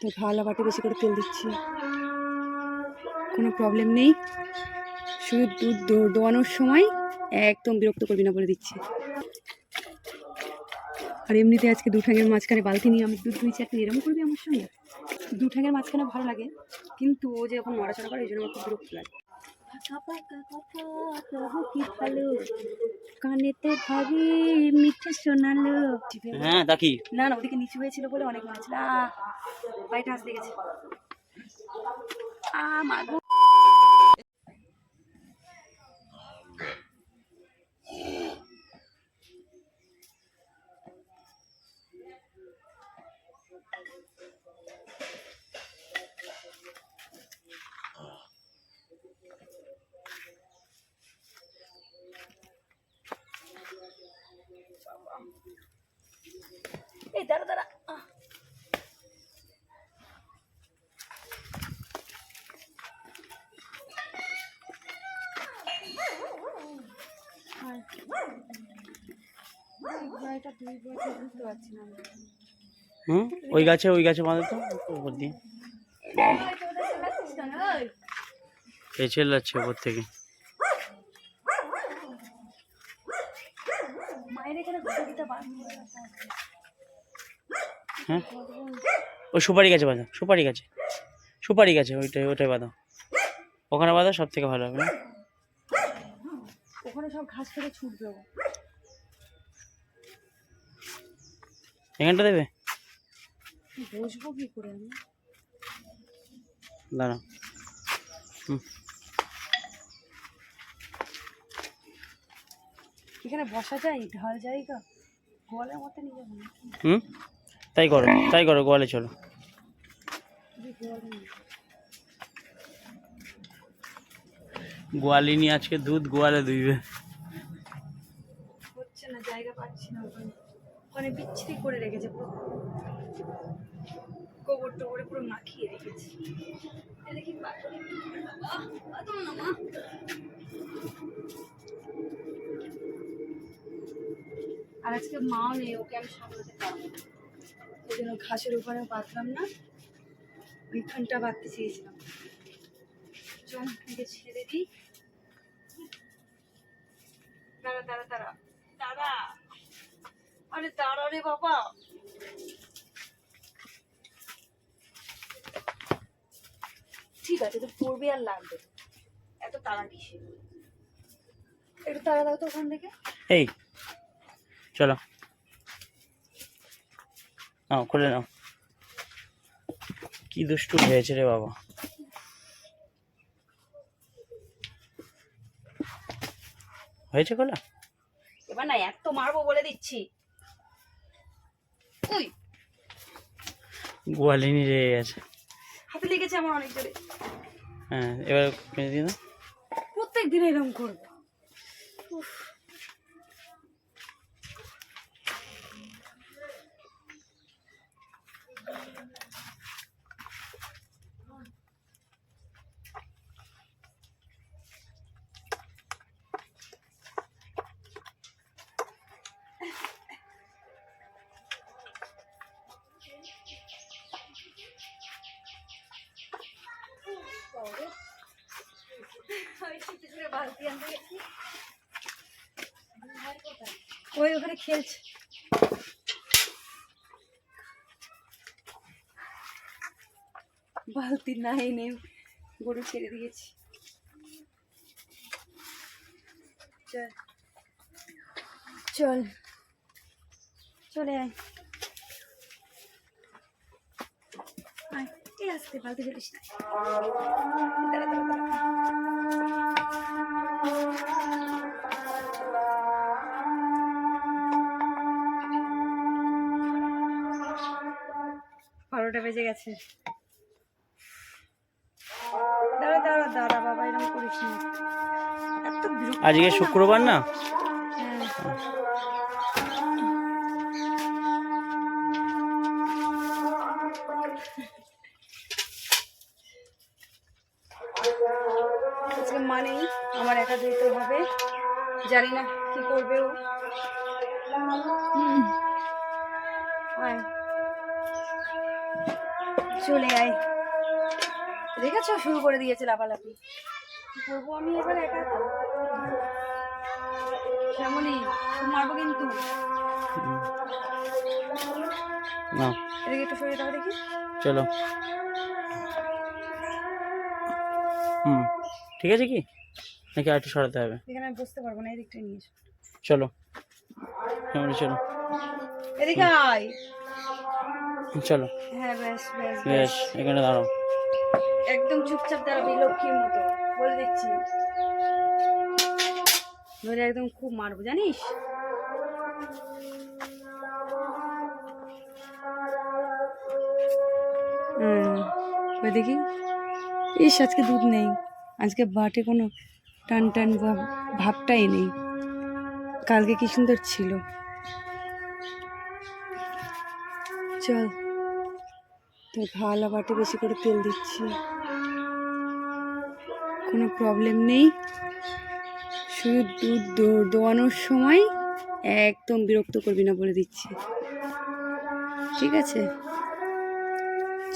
তো ঢালা বাটি বেশি করে তেল দিচ্ছি। কোনো প্রবলেম নেই। শুধু দুধ দোয়ানোর সময় একদম বিরক্ত করবি না বলে দিচ্ছি। আর এমনিতে আজকে দু ঠ্যাঙের মাঝখানে বালতি নিয়ে আমি দুধ দুইছি একটা এরম করবি আমার সঙ্গে? দু ঠ্যাঙের মাঝখানে ভালো লাগে, কিন্তু ও যে এখন নড়াচড়া করে, এই জন্য আমার খুব বিরক্ত লাগে। কানেতে ভাবি মিঠে শোনালো হ্যাঁ দেখি না না ওদিকে নিচু হয়েছিল বলে অনেক মনে হচ্ছিল আহ পাইটা হাসতে গেছে। আ মাগো এই দাঁড়া দাঁড়া। হুম ওই গাছে ওই গাছে বাঁধো তো উপর দিয়ে এই চেল্লাচ্ছে উপর থেকে মায়ের এখানে ঘুরে দিতে পারব হ্যাঁ ওই সুপারি গাছে বাঁধো সুপারি গাছে। সুপারি গাছে ওইটাই ওইটাই বাঁধো। ওখানে বাঁধো সব থেকে ভালো হবে না? ওখানে সব ঘাস ফেলে ছুটবে এখানটা দেবে? বসবো কি করে আমি? এখানে বসা যায় ঢাল জায়গা? গোয়ালের মতো নিয়ে যাব হুম? তাই করো তাই করো গোয়ালে চলো। যদি নিয়ে গোয়ালি নিয়ে আজকে দুধ গোয়ালে দুইবে হচ্ছে না জায়গা পাচ্ছি না ওখানে। ওখানে বিচ্ছিরি করে রেখেছে পুরো। গোবর টোবরে পুরো মাখিয়ে রেখেছে। দেখি। আর আজকে মাও নেই ওকে আমি সামলাতে পারব না। ওই জন্য ঘাসের উপরে বাঁধলাম না, ওইখানটা বাঁধতে চেয়েছিলাম। চল একে ছেড়ে দিই। দাঁড়া দাঁড়া দাঁড়া। দাঁড়া। আরে দাঁড়া রে বাবা। ঠিক আছে, তো পড়বে আর লাগবে এত তাড়া কিসে একটু তাড়া দাও তো ওখান থেকে। এই, চলো। নাও খুলে নাও। কি দুষ্টু হয়েছে রে বাবা। হয়েছে খোলা? এবার না এত মারবো বলে দিচ্ছি। উই গোয়ালিনি রেগে গেছে। হাতে লেগেছে আমার অনেক জোরে। হ্যাঁ এবার মেরে দাও প্রত্যেক দিন এরকম করব। ওই ওখানে খেলছে। বালতি নাই নেই গরু ছেড়ে দিয়েছি। চল। চল। আয়। আয়। আসতে বালতি ফেলিস না। গেছে দাঁড়া দাঁড়া দাঁড়া বাবা এরকম করিস না। আজকে। শুক্রবার না? চলে আয়। দেখেছ? শুরু করে দিয়েছে লাফালাফি। কি করব আমি এবার একা? শ্যামলি মারবো কিন্তু। নাও এদিকে একটু সরিয়ে দাও দেখি। চলো। হুম। ঠিক আছে কি? নাকি আর একটু সরাতে হবে? এখানে আমি বসতে পারব না এদিকটা নিয়ে চলো। চলো। এদিকে আয়। চলো। হ্যাঁ ব্যাস ব্যাস বেশ। এখানে দাঁড়াও। একদম চুপচাপ দাঁড়াবি লক্ষ্মীর মতো বলে দিচ্ছি। ধরে একদম খুব মারবো জানিস? ওই দেখি। ইস আজকে দুধ নেই। আজকে বাটে কোনো টান টান ভাব- ভাবটাই নেই। কালকে কি সুন্দর ছিল। চল। তো ঘালা বাটে বেশি করে তেল দিচ্ছি। কোনো প্রবলেম নেই। শুধু দুধ দোয়ানোর সময় একদম বিরক্ত করবি না বলে দিচ্ছি। ঠিক আছে?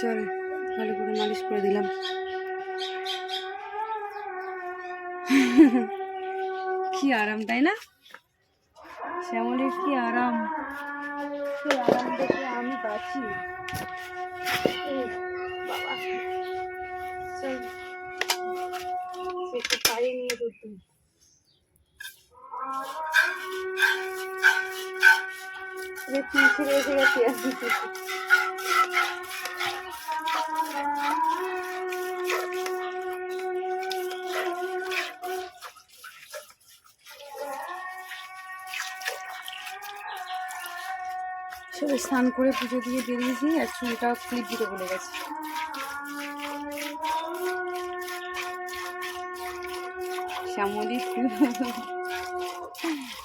চল, ভালো করে মালিশ করে দিলাম। কি আরাম, তাই না? শ্যামলের কি আরাম? আরাম দেখে আমি বাঁচি। একটু পায়ে নিয়ে দুধ দিই। ছেড়ে এসে স্নান করে পুজো দিয়ে বেরিয়েছি আর চুলটা ক্লিপ দিতে বলে গেছে।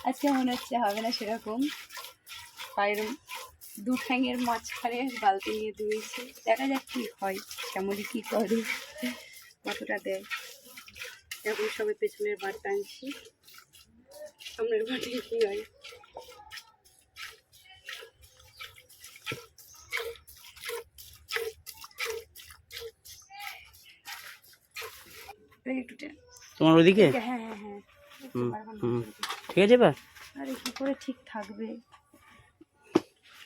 আজকে মনে হচ্ছে হবে না সেরকম। পায়ের দু ঠ্যাঙের মাঝখানে বালতি নিয়ে ধুয়েছি দেখা যাক কি হয়। শ্যামলি কি করে, কতটা দেয়। এখন সবে পেছনের বার টানছি সামনের বাটে কি হয়? তোমার ওদিকে? হ্যাঁ হ্যাঁ হ্যাঁ। ঠিক আছে এবার আরে কি করে ঠিক থাকবে?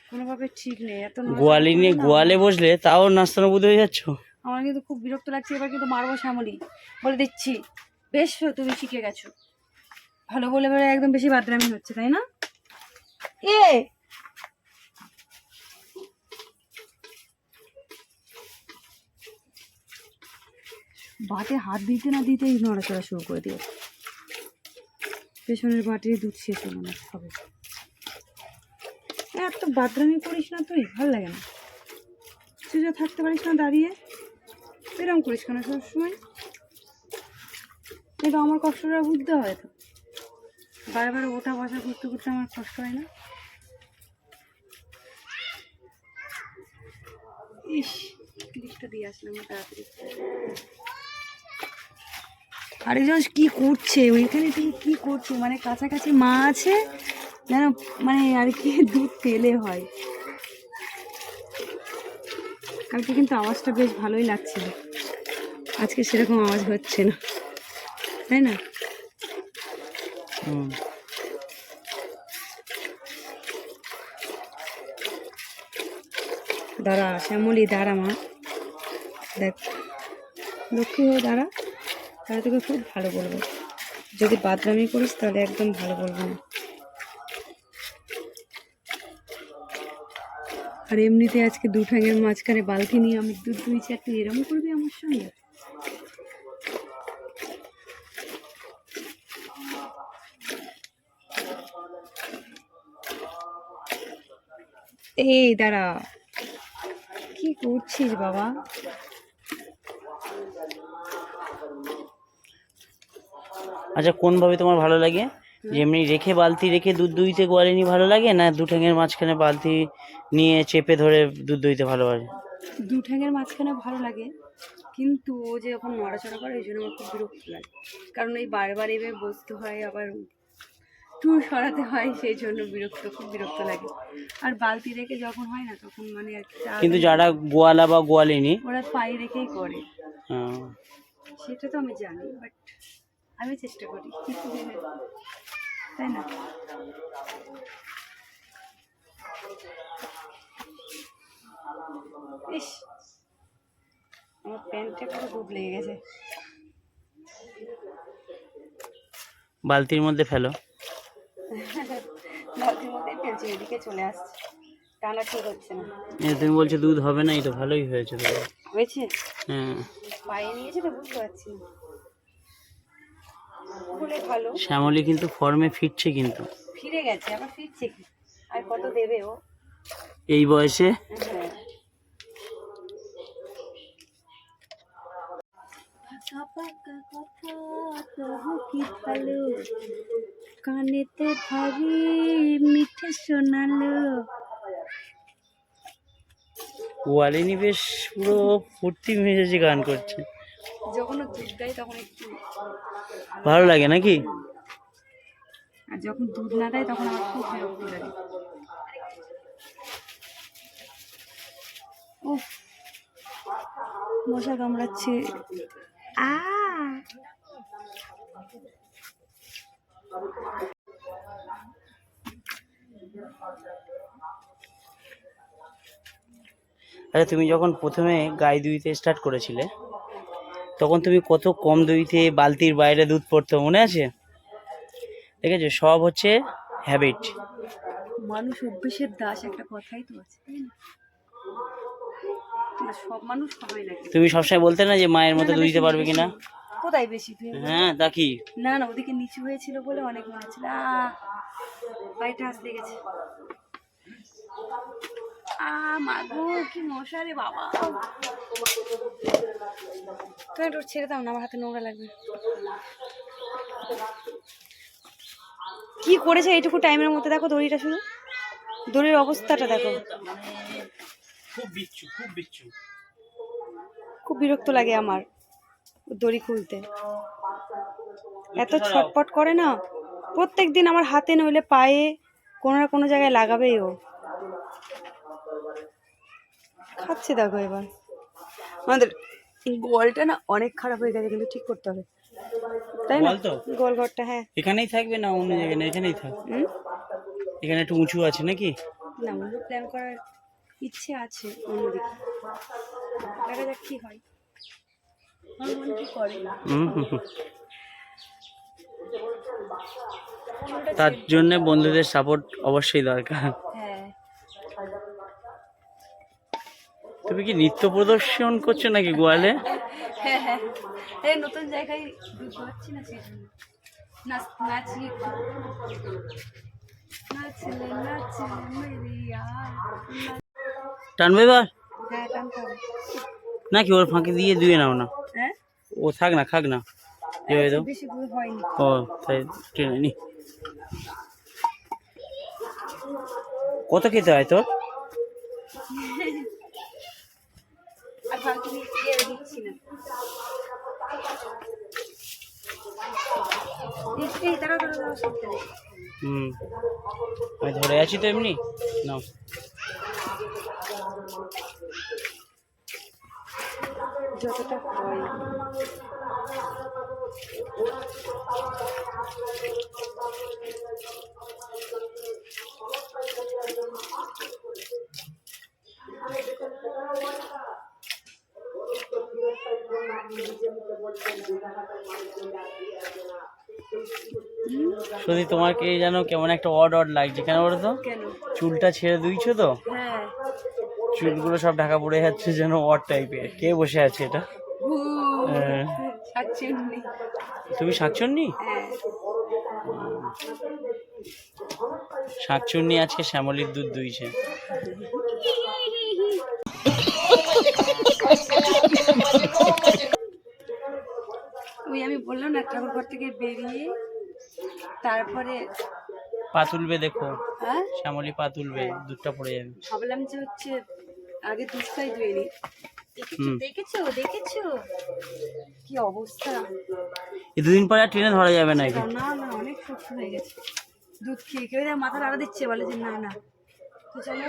কোনোভাবে ঠিক নেই এত গোয়ালি নিয়ে গোয়ালে বসলে তাও নাস্তানুবুদ হয়ে যাচ্ছ? আমার কিন্তু খুব বিরক্ত লাগছে এবার কিন্তু মারবো শ্যামলি। বলে দিচ্ছি বেশ তুমি শিখে গেছো। ভালো বলে বলে একদম বেশি বাদরামি হচ্ছে তাই না? এ! বাটে হাত দিতে না দিতেই নড়াচড়া শুরু করে দিয়ে পেছনের বাটে দুধ শেষ হলো না হবে এত বাদরামি করিস না তুই, ভালো লাগে না। সোজা থাকতে পারিস না দাঁড়িয়ে। এরকম করিস কেন সবসময়? কিন্তু আমার কষ্টটা বুঝতে হয় তো। বারে বারে ওঠা বসা করতে করতে আমার কষ্ট হয় না। ইস ক্লিপটা দিয়ে আসলাম তাড়াতাড়ি। আরেকজন কি করছে? ওইখানে থেকে কি করছে? মানে কাছাকাছি মা আছে? যেন মানে আর কি দুধ পেলে হয়। কালকে কিন্তু আওয়াজটা বেশ ভালোই লাগছিল। আজকে সেরকম আওয়াজ হচ্ছে না। তাই না? দাঁড়া শ্যামলি দাঁড়া মা। দেখ। লক্ষ্মী হয়ে দাঁড়া। তাহলে তোকে খুব ভালো বলব। যদি বাদরামি করিস, তাহলে একদম ভালো বলব না। আর এমনিতে আজকে দু ঠ্যাঙের মাঝখানে বালতি নিয়ে আমি দুধ দুইছি একটা এরম করবি আমার সঙ্গে? এই দাঁড়া। কি করছিস বাবা? আচ্ছা কোনভাবে তোমার ভালো লাগে? যেমনি রেখে বালতি রেখে দুধ দুইতে গোয়ালি নিয়ে ভালো লাগে না দু ঠ্যাঙের মাঝখানে বালতি নিয়ে চেপে ধরে দুধ দইতে ভালো লাগে দু ঠ্যাঙের মাঝখানে ভালো লাগে কিন্তু ও যে যখন নড়াচড়া করে ওই জন্য আমার খুব বিরক্ত লাগে। কারণ এই বারবার বারে এভাবে বসতে হয় আবার একটু সরাতে হয় সেই জন্য বিরক্ত খুব বিরক্ত লাগে। আর বালতি রেখে যখন হয় না তখন মানে কিন্তু যারা গোয়ালা বা গোয়ালিনী ওরা পায়ে রেখেই করে। সেটা তো আমি জানি বাট আমি চেষ্টা করি। তাই না? ইস আমার প্যান্টে পুরো ডুব লেগে গেছে। বালতির মধ্যে ফেলো। বালতির ফেলছি এদিকে চলে আসছে। টানা ঠিক হচ্ছে না। তুমি বলছো দুধ হবে না তো ভালোই হয়েছে হয়েছে? হ্যাঁ। পায়ে নিয়েছে তো বুঝতে পারছি না। খুলে ভালো। শ্যামলি কিন্তু ফর্মে ফিরছে কিন্তু। ফিরে গেছে আবার ফিরছে কি? আর কত দেবে ও? এই বয়সে? কানেতে ভারী মিঠে শোনালো। গোয়ালিনী বেশ পুরো ফুর্তি মেজাজে গান করছে। যখন দুধ দেয় তখন একটু ভালো লাগে নাকি? আর যখন দুধ না দেয় তখন আমার খুব বিরক্তি লাগে। উফ মশা কামড়াচ্ছে। আ! আচ্ছা তুমি যখন প্রথমে গাই দুইতে স্টার্ট করেছিলে তখন তুমি কত কম দইতে বালতির বাইরে দুধ পড়তো মনে আছে? দেখেছ? সব হচ্ছে হ্যাবিট মানুষ অভ্যেসের দাস একটা কথাই তো আছে না? না, সব মানুষ হয় নাকি তুমি সবসময় বলতে না যে মায়ের মতো না, না, দুধ দিতে পারবে। কিনা? কোথায় বেশি? হ্যাঁ তা কি? না না ওদিকে নিচু হয়েছিল বলে অনেক মনে ছিল আহ আসতে গেছে। আ মাগো কি মশা রে বাবা। তুমি একটু ছেড়ে দাও না আমার হাতে নোংরা লাগবে। কি করেছে এইটুকু টাইমের মধ্যে? দেখো দড়িটা শুধু। দড়ির অবস্থাটা দেখো। খুব বিচ্ছু খুব বিচ্ছু। খুব বিরক্ত লাগে আমার দড়ি খুলতে। এত ছটপট করে না? প্রত্যেক দিন আমার হাতে নইলে পায়ে কোনো না কোনো জায়গায় লাগাবেই ও। খাচ্ছে দেখো এবার। আমাদের গোয়ালটা না অনেক খারাপ হয়ে গেছে কিন্তু ঠিক করতে হবে। তাই না? গোল ঘরটা হ্যাঁ। এখানেই থাকবে না অন্য জায়গায়? না এখানেই থাক? এখানে একটু উঁচু আছে নাকি? না অন্য প্ল্যান করার ইচ্ছে আছে অন্যদিকে। দেখা যাক কি হয়। আমার মন কি করে। তার জন্য বন্ধুদের সাপোর্ট অবশ্যই দরকার। তুমি কি নৃত্য প্রদর্শন করছ নাকি গোয়ালে? হ্যাঁ হ্যাঁ। নতুন জায়গায় টানবে এবার? হ্যাঁ নাকি ওর ফাঁকি দিয়ে ধুয়ে নাও না? ও থাক না খাক না। এভাবে দাও। ও তাই টেনে নি। কত খেতে হয় তোর? আর ফালতু দিচ্ছি না। হুম। আমি ধরে আছি তো এমনি? নাও। যতটা হয়। যদি তোমাকে যেন কেমন একটা অড অড লাগছে কেন বলো তো? চুলটা ছেড়ে দুইছো তো? হ্যাঁ। চুলগুলো সব ঢাকা পড়ে যাচ্ছে যেন অড টাইপের কে বসে আছে এটা? হ্যাঁ। তুমি শাকচুন্নি হ্যাঁ। শাকচুন্নি আজকে শ্যামলির দুধ দুইছে ওই আমি বললাম না ঠাকুর ঘর থেকে বেরিয়ে তারপরে পা তুলবে দেখো। হ্যাঁ? শ্যামলি পা তুলবে দুধটা পড়ে যাবে। ভাবলাম যে হচ্ছে আগে দুধটাই ধুয়ে নি হুম। দেখেছ? দেখেছ? কি অবস্থা? এই দুদিন পরে আর ট্রেনে ধরা যাবে না একে। না না অনেক শক্ত হয়ে গেছে। দুধ খেয়ে দেখ আড়া দিচ্ছে বলে যে না না। তো চলো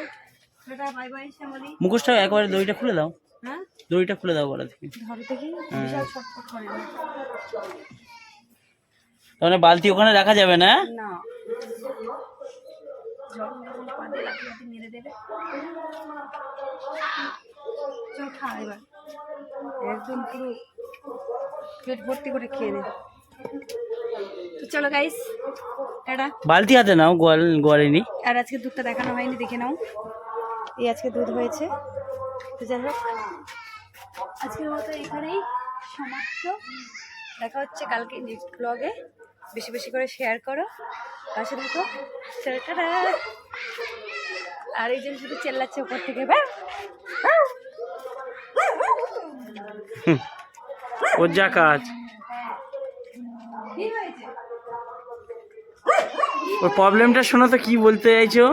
টাটা বাই বাই শ্যামলি। মুখোশটা একবারে দড়িটা খুলে দাও। হ্যাঁ? দড়িটা খুলে দাও বলা থেকে। না। তাহলে বালতি ওখানে রাখা যাবে না? মেরে দেবে। চল খা এবার। একদম পুরো পেট ভর্তি করে খেয়ে নে। তো চলো গাইস টাটা। বালতি হাতে নাও গোয়াল গোয়ালিনি। আর আজকে দুধটা দেখানো হয়নি দেখে নাও। এই আজকে দুধ হয়েছে। তো যাই হোক আজকের মতো এখানেই সমাপ্ত। দেখা হচ্ছে কালকে নেক্সট ব্লগে বেশি বেশি করে শেয়ার করো। পাশে দেখো আর এই জন্য শুধু চেল্লাচ্ছে উপর থেকে ব্যাও। ওর যা কাজ। কি হয়েছে ওর প্রবলেমটা শোনো তো কি বলতে চাইছো?